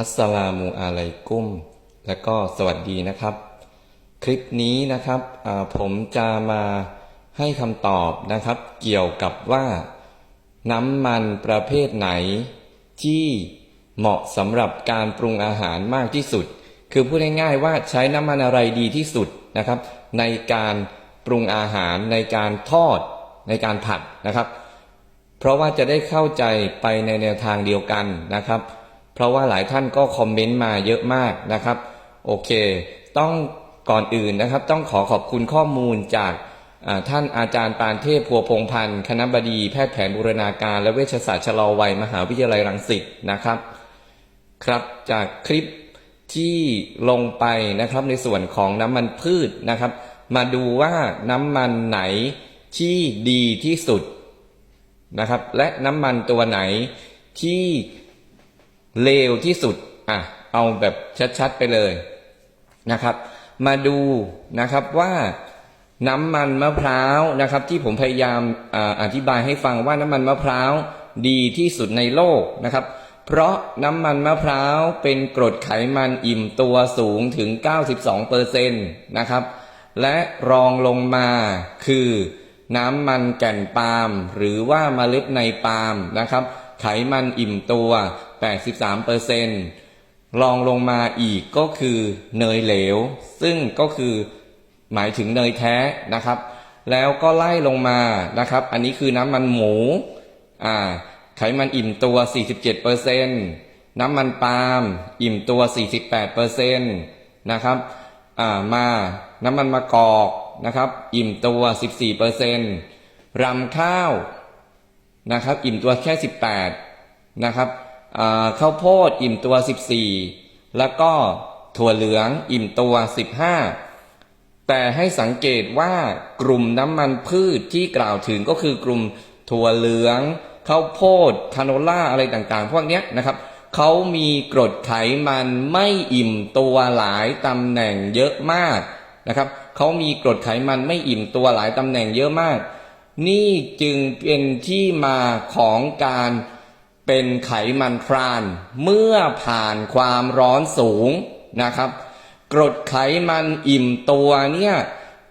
อัสสลามุอะลัยกุม และก็สวัสดีนะครับ คลิปนี้นะครับผมจะมาให้คำตอบนะครับ เกี่ยวกับว่า น้ำมันประเภทไหน ที่เหมาะสำหรับการปรุงอาหารมากที่สุด คือพูดง่ายๆว่าใช้น้ำมันอะไรดีที่สุดนะครับ ในการปรุงอาหารในการทอดในการผัดนะครับ เพราะว่าจะได้เข้าใจไปในแนวทางเดียวกันนะครับ เพราะว่าหลายท่านก็คอมเมนต์มาเยอะมากนะครับ โอเค ต้องก่อนอื่นนะครับ ต้องขอขอบคุณข้อมูลจากท่านอาจารย์ปานเทพพัวพงพันธ์คณะบดีแพทย์แผนบูรณาการและเวชศาสตร์ชะลอวัยมหาวิทยาลัยรังสิตนะครับ ครับจากคลิปที่ลงไปนะครับในส่วนของน้ำมันพืชนะครับ มาดูว่าน้ำมันไหนที่ดีที่สุดนะครับ และน้ำมันตัวไหนที่ เลวที่สุดอะเอาแบบชัดๆไปเลยนะครับ มาดูนะครับว่าน้ำมันมะพร้าวนะครับ ที่ผมพยายามออธิบายให้ฟังว่าน้ำมันมะพร้าวดีที่สุดในโลกนะครับ เพราะน้ำมันมะพร้าวเป็นกรดไขมันอิ่มตัวสูงถึง 92เปอร์เซ็นต์นะครับ และรองลงมาคือน้ำมันแก่นปาล์มหรือว่าเมล็ดในปาล์มนะครับ ไขมันอิ่มตัว 83เปอร์เซ็นต์รองลงมาอีกก็คือเนยเหลว ซึ่งก็คือหมายถึงเนยแท้นะครับ แล้วก็ไล่ลงมานะครับ อันนี้คือน้ำมันหมูอ่าไขมันอิ่มตัว 47เปอร์เซ็นต์น้ำมันปาล์มอิ่มตัว 48เปอร์เซ็นะครับอ่ามาน้ำมันมะกอกนะครับ อิ่มตัว 14เปอร์เซ็นต์รำข้าวนะครับ อิ่มตัวแค่ 18 นะครับ ข้าวโพดอิ่มตัว 14 แล้วก็ถั่วเหลืองอิ่มตัว 15 แต่ให้สังเกตว่ากลุ่มน้ำมันพืชที่กล่าวถึงก็คือกลุ่มถั่วเหลืองข้าวโพดคาโนล่าอะไรต่างๆ พวกนี้นะครับเขามีกรดไขมันไม่อิ่มตัวหลายตำแหน่งเยอะมากนะครับเขามีกรดไขมันไม่อิ่มตัวหลายตำแหน่งเยอะมาก นี่จึงเป็นที่มาของการ เป็นไขมันทราน เมื่อผ่านความร้อนสูงนะครับ กรดไขมันอิ่มตัวเนี่ย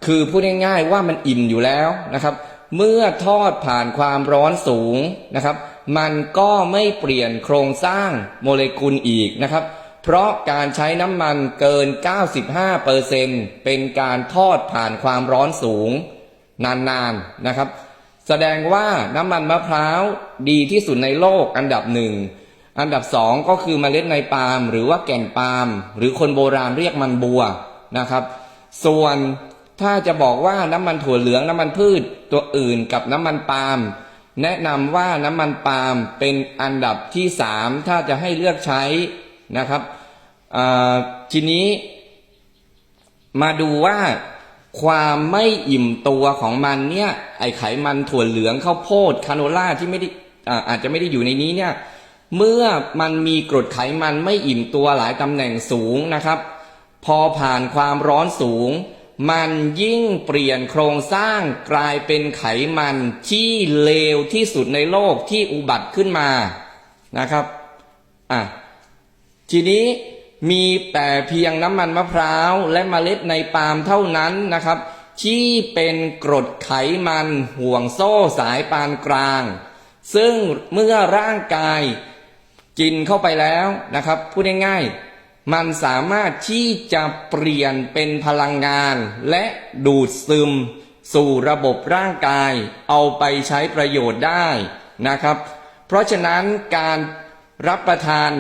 คือพูดง่ายๆว่ามันอิ่มอยู่แล้วนะครับ เมื่อทอดผ่านความร้อนสูงนะครับ มันก็ไม่เปลี่ยนโครงสร้างโมเลกุลอีกนะครับ เพราะการใช้น้ำมันเกิน 95%เปอร์เซ็นเป็นการทอดผ่านความร้อนสูงนานๆนะครับ แสดงว่าน้ำมันมะพร้าวดีที่สุดในโลกอันดับหนึ่ง อันดับสองก็คือเมล็ดในปาล์มหรือว่าแก่นปาล์มหรือคนโบราณเรียกมันบัวนะครับ ส่วนถ้าจะบอกว่าน้ำมันถั่วเหลืองน้ำมันพืชตัวอื่นกับน้ำมันปาล์มแนะนำว่าน้ำมันปาล์มเป็นอันดับที่สามถ้าจะให้เลือกใช้นะครับทีนี้มาดูว่า ความไม่อิ่มตัวของมันเนี่ยไอไขมันถั่วเหลืองข้าวโพดคาโนล่าที่ไม่ได้อ่าอาจจะไม่ได้อยู่ในนี้เนี่ยเมื่อมันมีกรดไขมันไม่อิ่มตัวหลายตำแหน่งสูงนะครับ พอผ่านความร้อนสูง มันยิ่งเปลี่ยนโครงสร้างกลายเป็นไขมันที่เลวที่สุดในโลกที่อุบัติขึ้นมานะครับอะทีนี้ มีแต่เพียงน้ำมันมะพร้าวและเมล็ดในปาล์มเท่านั้นนะครับ ที่เป็นกรดไขมันห่วงโซ่สายปานกลาง ซึ่งเมื่อร่างกายกินเข้าไปแล้วนะครับ พูดง่ายๆ มันสามารถที่จะเปลี่ยนเป็นพลังงาน และดูดซึม สู่ระบบร่างกาย เอาไปใช้ประโยชน์ได้นะครับ เพราะฉะนั้นการรับประทาน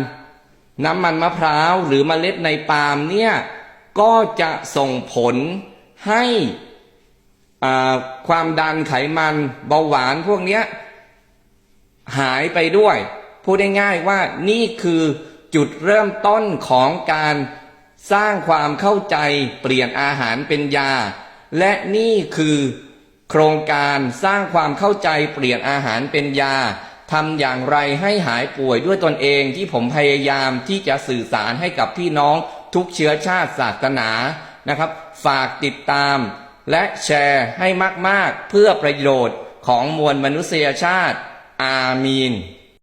น้ำมันมะพร้าวหรือเมล็ดในปาล์มเนี่ยก็จะส่งผลให้ความดันไขมันเบาหวานพวกเนี้ยหายไปด้วย พูดง่ายๆว่านี่คือจุดเริ่มต้นของการสร้างความเข้าใจเปลี่ยนอาหารเป็นยา และนี่คือโครงการสร้างความเข้าใจเปลี่ยนอาหารเป็นยา ทำอย่างไรให้หายป่วยด้วยตนเองที่ผมพยายามที่จะสื่อสารให้กับพี่น้องทุกเชื้อชาติศาสนานะครับ ฝากติดตามและแชร์ให้มาก ๆ เพื่อประโยชน์ของมวลมนุษยชาติ อามีน